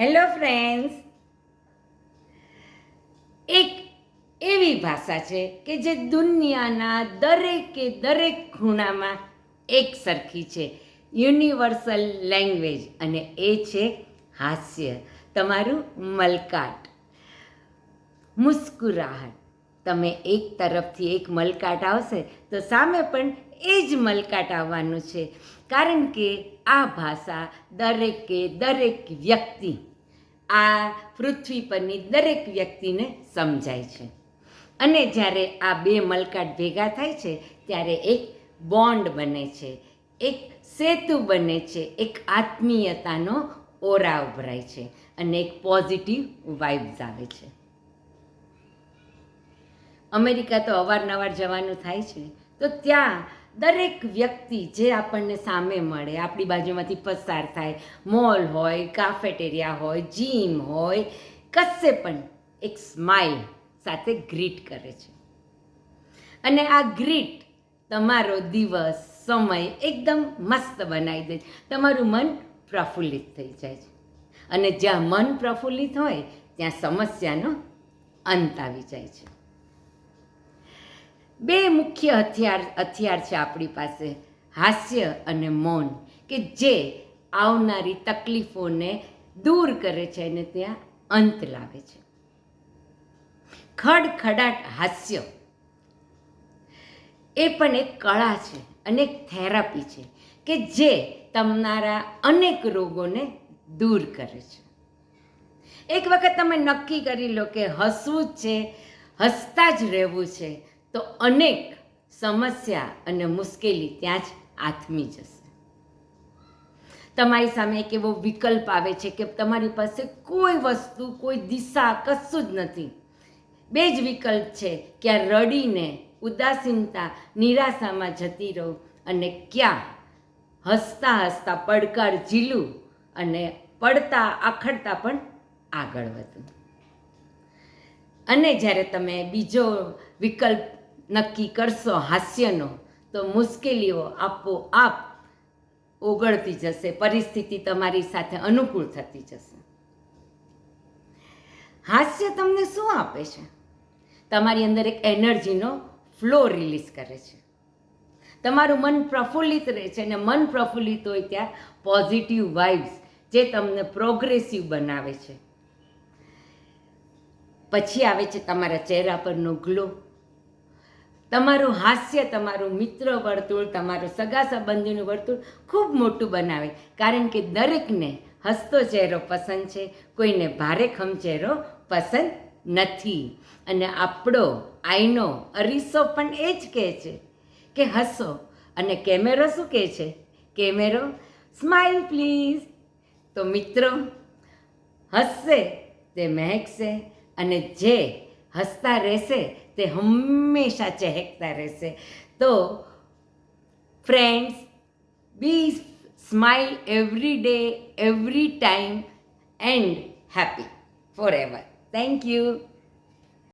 Hello friends એક એવી ભાષા છે કે જે દુનિયાના દરેકે દરેક ખૂણામાં એક સરખી છે. યુનિવર્સલ લેંગ્વેજ અને એ છે હાસ્ય. તમારું મલકાટ. મુસ્કુરાહટ. તમે એક તરફથી એક મલકાટ આવશે તો સામે પણ એ જ મલકાટ આવવાનું છે. કારણ કે આ ભાષા દરેકે દરેક વ્યક્તિ આ પૃથ્વી પરની દરેક વ્યક્તિને સમજાય છે. અને જ્યારે આ બે મલકાટ ભેગા થાય છે, ત્યારે એક બોન્ડ બને છે, એક સેતુ બને છે, એક આત્મીયતાનો ઓરા ઉભરાય છે અને એક પોઝિટિવ વાઇબ્સ આવે છે. અમેરિકા તો અવારનવાર જવાનું થાય છે. તો ત્યાં દરેક વ્યક્તિ જે આપણને સામે મળે, આપણી બાજુમાંથી પસાર થાય, મોલ હોય કાફેટેરિયા હોય જીમ હોય, કશે પણ એક સ્માઇલ સાથે ગ્રીટ કરે છે. અને આ ગ્રીટ તમારો દિવસ, સમય એકદમ મસ્ત બનાવી દે છે. તમારું મન પ્રફુલ્લિત થઈ જાય છે. અને જ્યાં મન પ્રફુલ્લિત હોય, ત્યાં સમસ્યાનો અંત આવી જાય છે. બે મુખ્ય હથિયાર હથિયાર છે આપણી પાસે. હાસ્ય અને મૌન, કે જે આવનારી તકલીફોને દૂર કરે છે અને ત્યાં અંત લાવે છે. ખડખડાટ હાસ્ય એ પણ એક કળા છે, અને એક થેરાપી છે, કે જે તમારા અનેક રોગોને દૂર કરે છે. એક વખત તમે નક્કી કરી લો કે હસવું જ છે, હસતા જ રહેવું છે તો અનેક સમસ્યા અને મુશ્કેલી ત્યાં જ આથમી જશે. તમારી સામે એક એવો વિકલ્પ આવે છે કે તમારી પાસે કોઈ વસ્તુ, કોઈ દિશા કશું જ નથી. બે જ વિકલ્પ છે ક્યાં રડીને, ઉદાસીનતા, નિરાશામાં જતી રહો અને ક્યાં હસતા હસતા પડકાર ઝીલું અને પડતા આખડતા પણ આગળ વધું. અને જ્યારે તમે બીજો વિકલ્પ નક્કી કરશો હાસ્યનો, તો મુશ્કેલીઓ આપોઆપ ઓગળતી જશે, પરિસ્થિતિ તમારી સાથે અનુકૂળ થતી જશે. હાસ્ય તમને શું આપે છે? તમારી અંદર એક એનર્જીનો ફ્લો રિલીઝ કરે છે. તમારું મન પ્રફુલ્લિત રહે છે અને મન પ્રફુલ્લિત હોય ત્યાં પોઝિટિવ વાઇબ્સ જે તમને પ્રોગ્રેસિવ બનાવે છે. પછી આવે છે તમારા ચહેરા પરનો ગ્લો તમારું હાસ્ય, તમારું મિત્ર વર્તુળ, તમારું સગા સંબંધીનું વર્તુળ ખૂબ મોટું બનાવે. કારણ કે દરેકને હસતો ચહેરો પસંદ છે, કોઈને ભારેખમ ચહેરો પસંદ નથી. અને આપણો આઈનો અરીસો પણ એ જ કહે છે કે હસો. અને કેમેરો શું કહે છે? કેમેરો સ્માઇલ પ્લીઝ તો મિત્રો, હસશે તે મહેકશે અને જે હસતા રહેશે તે હંમેશા ચહેકતા રહેશે. તો friends be smile every day every time and happy forever thank you